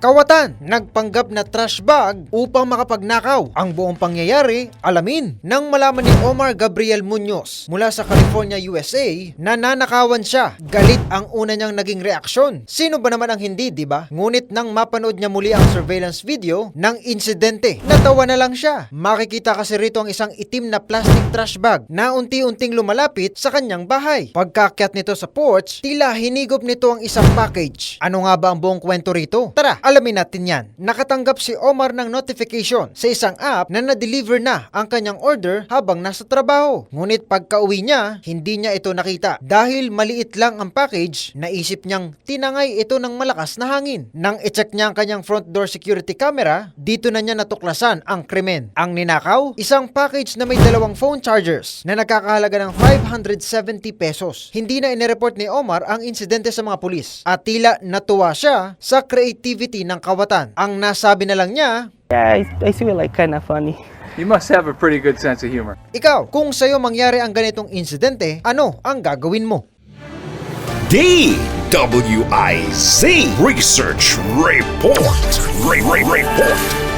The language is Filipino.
Kawatan, nagpanggap na trash bag upang makapagnakaw. Ang buong pangyayari, alamin. Nang malaman ni Omar Gabriel Munoz mula sa California, USA, na nanakawan siya. Galit ang una niyang naging reaksyon. Sino ba naman ang hindi, di ba? Ngunit nang mapanood niya muli ang surveillance video ng insidente, natawa na lang siya. Makikita kasi rito ang isang itim na plastic trash bag na unti-unting lumalapit sa kanyang bahay. Pagkakyat nito sa porch, tila hinigop nito ang isang package. Ano nga ba ang buong kwento rito? Tara, alamin natin yan. Nakatanggap si Omar ng notification sa isang app na na-deliver na ang kanyang order habang nasa trabaho. Ngunit pagka-uwi niya, hindi niya ito nakita. Dahil maliit lang ang package, naisip niyang tinangay ito ng malakas na hangin. Nang i-check niya ang kanyang front door security camera, dito na niya natuklasan ang krimen. Ang ninakaw, isang package na may dalawang phone chargers na nagkakahalaga ng 570 pesos. Hindi na inireport ni Omar ang insidente sa mga pulis at tila natuwa siya sa creativity ng kawatan. Ang nasabi na lang niya, Yeah, I, I feel like kind of funny. You must have a pretty good sense of humor. ikaw, kung sa'yo mangyari ang ganitong insidente, ano ang gagawin mo? DWIZ Research Report. Re- Re- Report.